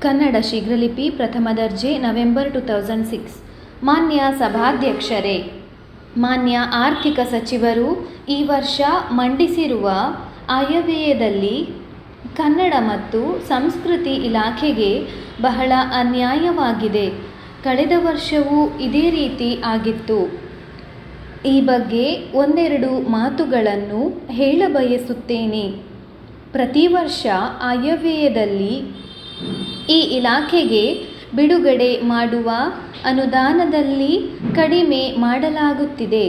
ಕನ್ನಡ ಶೀಘ್ರಲಿಪಿ ಪ್ರಥಮ ದರ್ಜೆ, November two thousand six. ಮಾನ್ಯ ಸಭಾಧ್ಯಕ್ಷರೇ, ಮಾನ್ಯ ಆರ್ಥಿಕ ಸಚಿವರು, ಈ ವರ್ಷ ಮಂಡಿಸಿರುವ ಆಯವ್ಯಯದಲ್ಲಿ ಕನ್ನಡ ಮತ್ತು ಸಂಸ್ಕೃತಿ ಇಲಾಖೆಗೆ ಬಹಳ ಅನ್ಯಾಯವಾಗಿದೆ. ಕಳೆದ ವರ್ಷವೂ ಇದೇ ರೀತಿ ಆಗಿತ್ತು. ಈ ಬಗ್ಗೆ ಒಂದೆರಡು ಮಾತುಗಳನ್ನು ಹೇಳಬಯಸುತ್ತೇನೆ ಪ್ರತಿ ವರ್ಷ ಆಯವ್ಯಯದಲ್ಲಿ ಈ ಇಲಾಖೆಗೆ ಬಿಡುಗಡೆ ಮಾಡುವ ಅನುದಾನದಲ್ಲಿ ಕಡಿಮೆ ಮಾಡಲಾಗುತ್ತಿದೆ.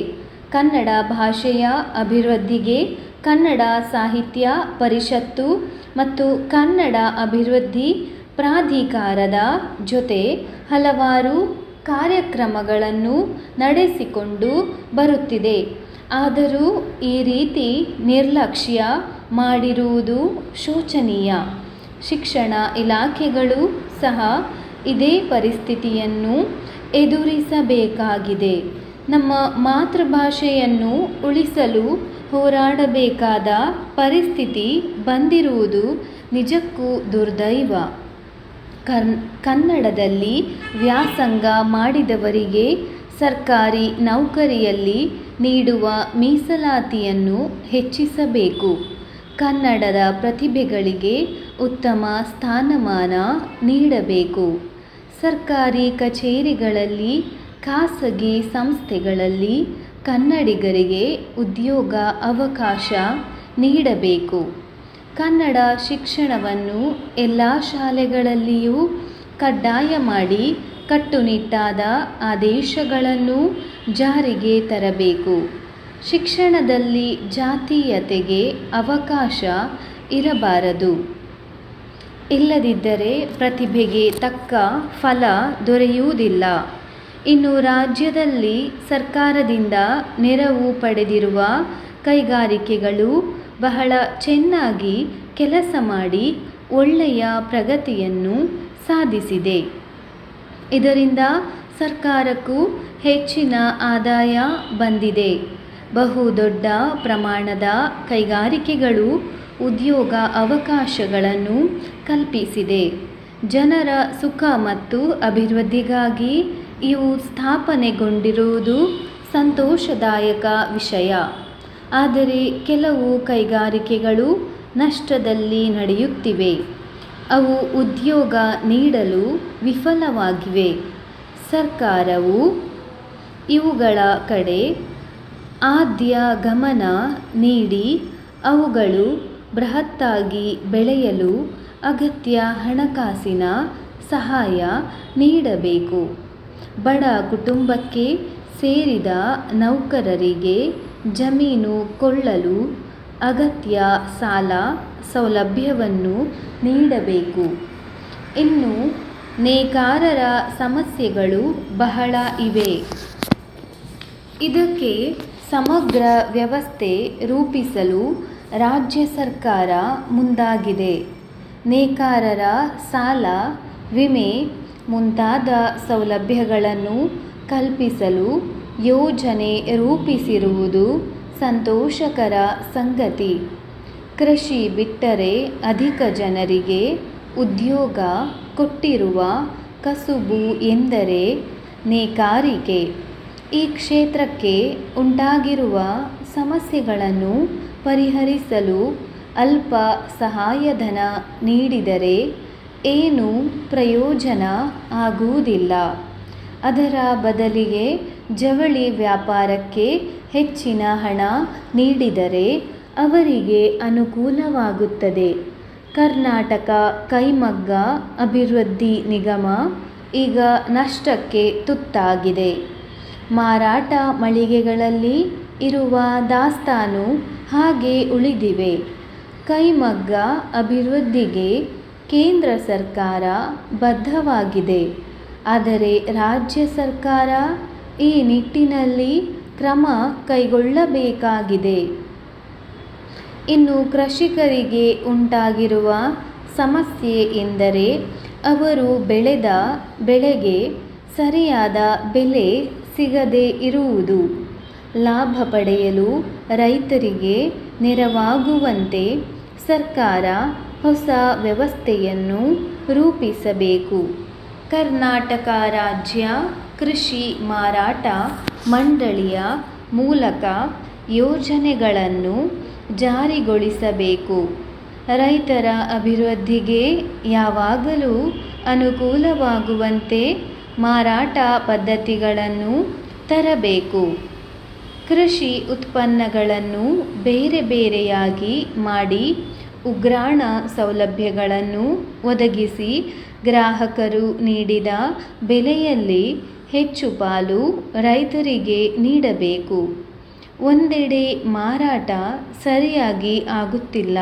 ಕನ್ನಡ ಭಾಷೆಯ ಅಭಿವೃದ್ಧಿಗೆ, ಕನ್ನಡ ಸಾಹಿತ್ಯ ಪರಿಷತ್ತು ಮತ್ತು ಕನ್ನಡ ಅಭಿವೃದ್ಧಿ ಪ್ರಾಧಿಕಾರದ ಜೊತೆ ಹಲವಾರು ಕಾರ್ಯಕ್ರಮಗಳನ್ನು ನಡೆಸಿಕೊಂಡು ಬರುತ್ತಿದೆ. ಆದರೂ ಈ ರೀತಿ ನಿರ್ಲಕ್ಷ್ಯ ಮಾಡಿರುವುದು ಶೋಚನೀಯ. ಶಿಕ್ಷಣ ಇಲಾಖೆಗಳು ಸಹ ಇದೇ ಪರಿಸ್ಥಿತಿಯನ್ನು ಎದುರಿಸಬೇಕಾಗಿದೆ. ನಮ್ಮ ಮಾತೃಭಾಷೆಯನ್ನು ಉಳಿಸಲು ಹೋರಾಡಬೇಕಾದ ಪರಿಸ್ಥಿತಿ ಬಂದಿರುವುದು ನಿಜಕ್ಕೂ ದುರ್ದೈವ. ಕನ್ ಕನ್ನಡದಲ್ಲಿ ವ್ಯಾಸಂಗ ಮಾಡಿದವರಿಗೆ ಸರ್ಕಾರಿ ನೌಕರಿಯಲ್ಲಿ ನೀಡುವ ಮೀಸಲಾತಿಯನ್ನು ಹೆಚ್ಚಿಸಬೇಕು. ಕನ್ನಡದ ಪ್ರತಿಭೆಗಳಿಗೆ ಉತ್ತಮ ಸ್ಥಾನಮಾನ ನೀಡಬೇಕು. ಸರ್ಕಾರಿ ಕಚೇರಿಗಳಲ್ಲಿ, ಖಾಸಗಿ ಸಂಸ್ಥೆಗಳಲ್ಲಿ ಕನ್ನಡಿಗರಿಗೆ ಉದ್ಯೋಗ ಅವಕಾಶ ನೀಡಬೇಕು. ಕನ್ನಡ ಶಿಕ್ಷಣವನ್ನು ಎಲ್ಲ ಶಾಲೆಗಳಲ್ಲಿಯೂ ಕಡ್ಡಾಯ ಮಾಡಿ ಕಟ್ಟುನಿಟ್ಟಾದ ಆದೇಶಗಳನ್ನು ಜಾರಿಗೆ ತರಬೇಕು. ಶಿಕ್ಷಣದಲ್ಲಿ ಜಾತೀಯತೆಗೆ ಅವಕಾಶ ಇರಬಾರದು. ಇಲ್ಲದಿದ್ದರೆ ಪ್ರತಿಭೆಗೆ ತಕ್ಕ ಫಲ ದೊರೆಯುವುದಿಲ್ಲ. ಇನ್ನು ರಾಜ್ಯದಲ್ಲಿ ಸರ್ಕಾರದಿಂದ ನೆರವು ಪಡೆದಿರುವ ಕೈಗಾರಿಕೆಗಳು ಬಹಳ ಚೆನ್ನಾಗಿ ಕೆಲಸ ಮಾಡಿ ಒಳ್ಳೆಯ ಪ್ರಗತಿಯನ್ನು ಸಾಧಿಸಿದೆ. ಇದರಿಂದ ಸರ್ಕಾರಕ್ಕೂ ಹೆಚ್ಚಿನ ಆದಾಯ ಬಂದಿದೆ. ಬಹುದೊಡ್ಡ ಪ್ರಮಾಣದ ಕೈಗಾರಿಕೆಗಳು ಉದ್ಯೋಗ ಅವಕಾಶಗಳನ್ನು ಕಲ್ಪಿಸಿದೆ. ಜನರ ಸುಖ ಮತ್ತು ಅಭಿವೃದ್ಧಿಗಾಗಿ ಇವು ಸ್ಥಾಪನೆಗೊಂಡಿರುವುದು ಸಂತೋಷದಾಯಕ ವಿಷಯ. ಆದರೆ ಕೆಲವು ಕೈಗಾರಿಕೆಗಳು ನಷ್ಟದಲ್ಲಿ ನಡೆಯುತ್ತಿವೆ. ಅವು ಉದ್ಯೋಗ ನೀಡಲು ವಿಫಲವಾಗಿವೆ. ಸರ್ಕಾರವು ಇವುಗಳ ಕಡೆ ಆದ್ಯ ಗಮನ ನೀಡಿ ಅವುಗಳು ಬೃಹತ್ತಾಗಿ ಬೆಳೆಯಲು ಅಗತ್ಯ ಹಣಕಾಸಿನ ಸಹಾಯ ನೀಡಬೇಕು. ಬಡ ಕುಟುಂಬಕ್ಕೆ ಸೇರಿದ ನೌಕರರಿಗೆ ಜಮೀನು ಕೊಳ್ಳಲು ಅಗತ್ಯ ಸಾಲ ಸೌಲಭ್ಯವನ್ನು ನೀಡಬೇಕು. ಇನ್ನು ನೇಕಾರರ ಸಮಸ್ಯೆಗಳು ಬಹಳ ಇವೆ. ಇದಕ್ಕೆ ಸಮಗ್ರ ವ್ಯವಸ್ಥೆ ರೂಪಿಸಲು ರಾಜ್ಯ ಸರ್ಕಾರ ಮುಂದಾಗಿದೆ. ನೇಕಾರರ ಸಾಲ, ವಿಮೆ ಮುಂತಾದ ಸೌಲಭ್ಯಗಳನ್ನು ಕಲ್ಪಿಸಲು ಯೋಜನೆ ರೂಪಿಸಿರುವುದು ಸಂತೋಷಕರ ಸಂಗತಿ. ಕೃಷಿ ಬಿಟ್ಟರೆ ಅಧಿಕ ಜನರಿಗೆ ಉದ್ಯೋಗ ಕೊಟ್ಟಿರುವ ಕಸುಬು ಎಂದರೆ ನೇಕಾರಿಕೆ ಈ ಕ್ಷೇತ್ರಕ್ಕೆ ಉಂಟಾಗಿರುವ ಸಮಸ್ಯೆಗಳನ್ನು ಪರಿಹರಿಸಲು ಅಲ್ಪ ಸಹಾಯಧನ ನೀಡಿದರೆ ಏನೂ ಪ್ರಯೋಜನ ಆಗುವುದಿಲ್ಲ. ಅದರ ಬದಲಿಗೆ ಜವಳಿ ವ್ಯಾಪಾರಕ್ಕೆ ಹೆಚ್ಚಿನ ಹಣ ನೀಡಿದರೆ ಅವರಿಗೆ ಅನುಕೂಲವಾಗುತ್ತದೆ. ಕರ್ನಾಟಕ ಕೈಮಗ್ಗ ಅಭಿವೃದ್ಧಿ ನಿಗಮ ಈಗ ನಷ್ಟಕ್ಕೆ ತುತ್ತಾಗಿದೆ. ಮಾರಾಟ ಮಳಿಗೆಗಳಲ್ಲಿ ಇರುವ ದಾಸ್ತಾನು ಹಾಗೆ ಉಳಿದಿವೆ. ಕೈಮಗ್ಗ ಅಭಿವೃದ್ಧಿಗೆ ಕೇಂದ್ರ ಸರ್ಕಾರ ಬದ್ಧವಾಗಿದೆ. ಆದರೆ ರಾಜ್ಯ ಸರ್ಕಾರ ಈ ನಿಟ್ಟಿನಲ್ಲಿ ಕ್ರಮ ಕೈಗೊಳ್ಳಬೇಕಾಗಿದೆ. ಇನ್ನು ಕೃಷಿಕರಿಗೆ ಉಂಟಾಗಿರುವ ಸಮಸ್ಯೆ ಎಂದರೆ ಅವರು ಬೆಳೆದ ಬೆಳೆಗೆ ಸರಿಯಾದ ಬೆಲೆ ಸಿಗದೇ ಇರುವುದು. ಲಾಭ ಪಡೆಯಲು ರೈತರಿಗೆ ನೆರವಾಗುವಂತೆ ಸರ್ಕಾರ ಹೊಸ ವ್ಯವಸ್ಥೆಯನ್ನು ರೂಪಿಸಬೇಕು. ಕರ್ನಾಟಕ ರಾಜ್ಯ ಕೃಷಿ ಮಾರಾಟ ಮಂಡಳಿಯ ಮೂಲಕ ಯೋಜನೆಗಳನ್ನು ಜಾರಿಗೊಳಿಸಬೇಕು. ರೈತರ ಅಭಿವೃದ್ಧಿಗೆ ಯಾವಾಗಲೂ ಅನುಕೂಲವಾಗುವಂತೆ ಮಾರಾಟ ಪದ್ಧತಿಗಳನ್ನು ತರಬೇಕು. ಕೃಷಿ ಉತ್ಪನ್ನಗಳನ್ನು ಬೇರೆ ಬೇರೆಯಾಗಿ ಮಾಡಿ ಉಗ್ರಾಣ ಸೌಲಭ್ಯಗಳನ್ನು ಒದಗಿಸಿ ಗ್ರಾಹಕರು ನೀಡಿದ ಬೆಲೆಯಲ್ಲಿ ಹೆಚ್ಚು ಪಾಲು ರೈತರಿಗೆ ನೀಡಬೇಕು. ಒಂದೆಡೆ ಮಾರಾಟ ಸರಿಯಾಗಿ ಆಗುತ್ತಿಲ್ಲ.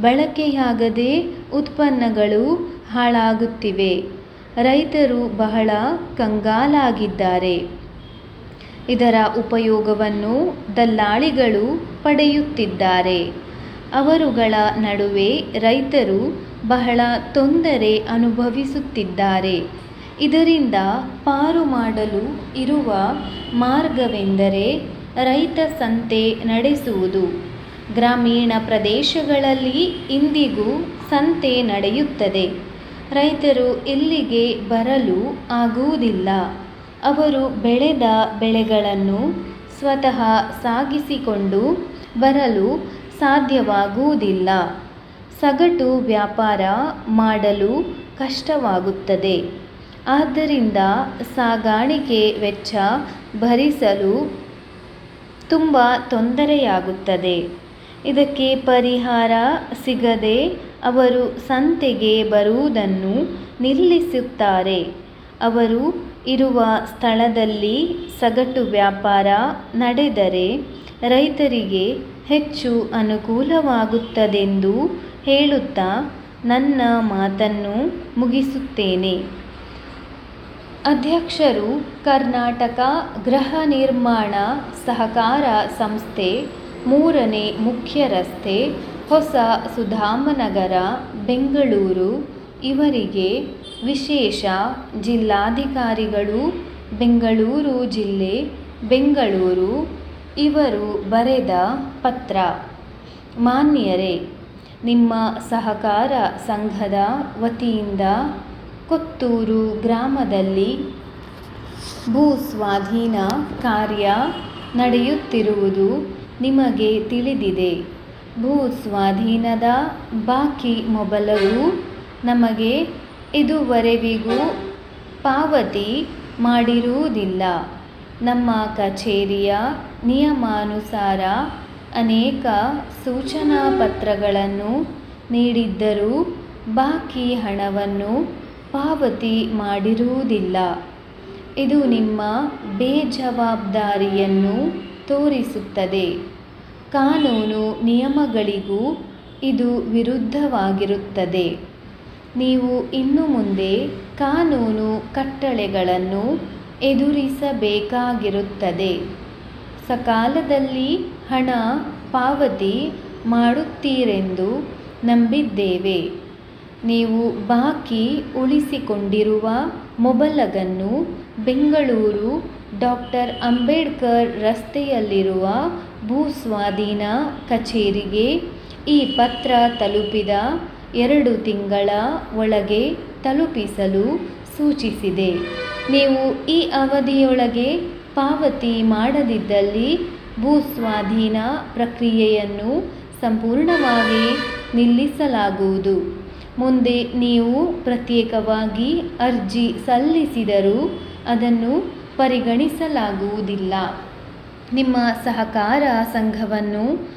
ಬಳಕೆಯಾಗದೆ ಉತ್ಪನ್ನಗಳು ಹಾಳಾಗುತ್ತಿವೆ. ರೈತರು ಬಹಳ ಕಂಗಾಲಾಗಿದ್ದಾರೆ. ಇದರ ಉಪಯೋಗವನ್ನು ದಲ್ಲಾಳಿಗಳು ಪಡೆಯುತ್ತಿದ್ದಾರೆ. ಅವರುಗಳ ನಡುವೆ ರೈತರು ಬಹಳ ತೊಂದರೆ ಅನುಭವಿಸುತ್ತಿದ್ದಾರೆ. ಇದರಿಂದ ಪಾರು ಮಾಡಲು ಇರುವ ಮಾರ್ಗವೆಂದರೆ ರೈತ ಸಂತೆ ನಡೆಸುವುದು. ಗ್ರಾಮೀಣ ಪ್ರದೇಶಗಳಲ್ಲಿ ಇಂದಿಗೂ ಸಂತೆ ನಡೆಯುತ್ತದೆ. ರೈತರು ಇಲ್ಲಿಗೆ ಬರಲು ಆಗುವುದಿಲ್ಲ. ಅವರು ಬೆಳೆದ ಬೆಳೆಗಳನ್ನು ಸ್ವತಃ ಸಾಗಿಸಿಕೊಂಡು ಬರಲು ಸಾಧ್ಯವಾಗುವುದಿಲ್ಲ. ಸಗಟು ವ್ಯಾಪಾರ ಮಾಡಲು ಕಷ್ಟವಾಗುತ್ತದೆ. ಆದ್ದರಿಂದ ಸಾಗಾಣಿಕೆ ವೆಚ್ಚ ಭರಿಸಲು ತುಂಬ ತೊಂದರೆಯಾಗುತ್ತದೆ. ಇದಕ್ಕೆ ಪರಿಹಾರ ಸಿಗದೆ ಅವರು ಸಂತೆಗೆ ಬರುವುದನ್ನು ನಿಲ್ಲಿಸುತ್ತಾರೆ. ಅವರು ಇರುವ ಸ್ಥಳದಲ್ಲಿ ಸಗಟು ವ್ಯಾಪಾರ ನಡೆದರೆ ರೈತರಿಗೆ ಹೆಚ್ಚು ಅನುಕೂಲವಾಗುತ್ತದೆಂದು ಹೇಳುತ್ತಾ ನನ್ನ ಮಾತನ್ನು ಮುಗಿಸುತ್ತೇನೆ. ಅಧ್ಯಕ್ಷರು ಕರ್ನಾಟಕ ಗೃಹ ನಿರ್ಮಾಣ ಸಹಕಾರ ಸಂಸ್ಥೆ, ಮೂರನೇ ಮುಖ್ಯ ರಸ್ತೆ ಹೊಸ ಸುಧಾಮನಗರ, ಬೆಂಗಳೂರು ಇವರಿಗೆ ವಿಶೇಷ ಜಿಲ್ಲಾಧಿಕಾರಿಗಳು ಬೆಂಗಳೂರು ಜಿಲ್ಲೆ, ಬೆಂಗಳೂರು ಇವರು ಬರೆದ ಪತ್ರ. ಮಾನ್ಯರೇ, ನಿಮ್ಮ ಸಹಕಾರ ಸಂಘದ ವತಿಯಿಂದ ಕೊತ್ತೂರು ಗ್ರಾಮದಲ್ಲಿ ಭೂ ಸ್ವಾಧೀನ ಕಾರ್ಯ ನಡೆಯುತ್ತಿರುವುದು ನಿಮಗೆ ತಿಳಿದಿದೆ. ಭೂ ಸ್ವಾಧೀನದ ಬಾಕಿ ಮೊಬಲವು ನಮಗೆ ಇದುವರೆವಿಗೂ ಪಾವತಿ ಮಾಡಿರುವುದಿಲ್ಲ. ನಮ್ಮ ಕಚೇರಿಯ ನಿಯಮಾನುಸಾರ ಅನೇಕ ಸೂಚನಾ ಪತ್ರಗಳನ್ನು ನೀಡಿದ್ದರೂ ಬಾಕಿ ಹಣವನ್ನು ಪಾವತಿ ಮಾಡಿರುವುದಿಲ್ಲ. ಇದು ನಿಮ್ಮ ಬೇಜವಾಬ್ದಾರಿಯನ್ನು ತೋರಿಸುತ್ತದೆ. ಕಾನೂನು ನಿಯಮಗಳಿಗೂ ಇದು ವಿರುದ್ಧವಾಗಿರುತ್ತದೆ. ನೀವು ಇನ್ನು ಮುಂದೆ ಕಾನೂನು ಕಟ್ಟಳೆಗಳನ್ನು ಎದುರಿಸಬೇಕಾಗಿರುತ್ತದೆ. ಸಕಾಲದಲ್ಲಿ ಹಣ ಪಾವತಿ ಮಾಡುತ್ತೀರೆಂದು ನಂಬಿದ್ದೇವೆ. ನೀವು ಬಾಕಿ ಉಳಿಸಿಕೊಂಡಿರುವ ಮೊಬಲಗನ್ನು ಬೆಂಗಳೂರು ಡಾಕ್ಟರ್ ಅಂಬೇಡ್ಕರ್ ರಸ್ತೆಯಲ್ಲಿರುವ ಭೂಸ್ವಾಧೀನ ಕಚೇರಿಗೆ ಈ ಪತ್ರ ತಲುಪಿದ ಎರಡು ತಿಂಗಳ ಒಳಗೆ ತಲುಪಿಸಲು ಸೂಚಿಸಿದೆ. ನೀವು ಈ ಅವಧಿಯೊಳಗೆ ಪಾವತಿ ಮಾಡದಿದ್ದಲ್ಲಿ ಭೂಸ್ವಾಧೀನ ಪ್ರಕ್ರಿಯೆಯನ್ನು ಸಂಪೂರ್ಣವಾಗಿ ನಿಲ್ಲಿಸಲಾಗುವುದು. ಮುಂದೆ ನೀವು ಪ್ರತ್ಯೇಕವಾಗಿ ಅರ್ಜಿ ಸಲ್ಲಿಸಿದರೂ ಅದನ್ನು ಪರಿಗಣಿಸಲಾಗುವುದಿಲ್ಲ. ನಿಮ್ಮ ಸಹಕಾರ ಸಂಘವನ್ನು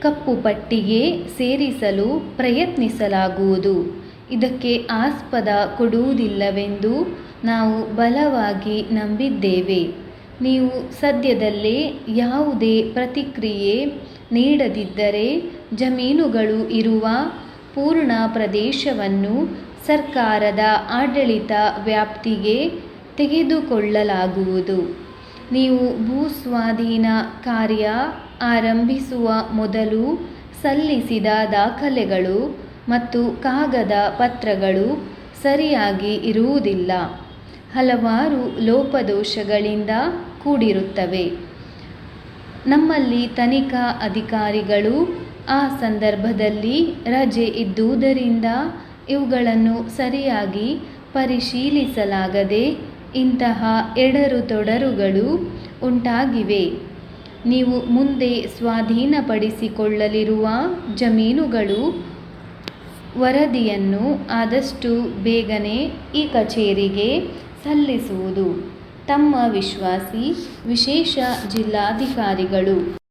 ಕಪ್ಪು ಪಟ್ಟಿಗೆ ಸೇರಿಸಲು ಪ್ರಯತ್ನಿಸಲಾಗುವುದು. ಇದಕ್ಕೆ ಆಸ್ಪದ ಕೊಡುವುದಿಲ್ಲವೆಂದು ನಾವು ಬಲವಾಗಿ ನಂಬಿದ್ದೇವೆ. ನೀವು ಸದ್ಯದಲ್ಲೇ ಯಾವುದೇ ಪ್ರತಿಕ್ರಿಯೆ ನೀಡದಿದ್ದರೆ ಜಮೀನುಗಳು ಇರುವ ಪೂರ್ಣ ಪ್ರದೇಶವನ್ನು ಸರ್ಕಾರದ ಆಡಳಿತ ವ್ಯಾಪ್ತಿಗೆ ತೆಗೆದುಕೊಳ್ಳಲಾಗುವುದು. ನೀವು ಭೂಸ್ವಾಧೀನ ಕಾರ್ಯ ಆರಂಭಿಸುವ ಮೊದಲು ಸಲ್ಲಿಸಿದ ದಾಖಲೆಗಳು ಮತ್ತು ಕಾಗದ ಪತ್ರಗಳು ಸರಿಯಾಗಿ ಇರುವುದಿಲ್ಲ. ಹಲವಾರು ಲೋಪದೋಷಗಳಿಂದ ಕೂಡಿರುತ್ತವೆ. ನಮ್ಮಲ್ಲಿ ತನಿಖಾ ಅಧಿಕಾರಿಗಳು ಆ ಸಂದರ್ಭದಲ್ಲಿ ರಜೆ ಇದ್ದುದರಿಂದ ಇವುಗಳನ್ನು ಸರಿಯಾಗಿ ಪರಿಶೀಲಿಸಲಾಗದೆ ಇಂತಹ ಎಡರು ತೊಡರುಗಳು ಉಂಟಾಗಿವೆ. ನೀವು ಮುಂದೆ ಸ್ವಾಧೀನಪಡಿಸಿಕೊಳ್ಳಲಿರುವ ಜಮೀನುಗಳು, ವರದಿಯನ್ನು ಆದಷ್ಟು ಬೇಗನೆ ಈ ಕಚೇರಿಗೆ ಸಲ್ಲಿಸುವುದು. ತಮ್ಮ ವಿಶ್ವಾಸಿ, ವಿಶೇಷ ಜಿಲ್ಲಾಧಿಕಾರಿಗಳು.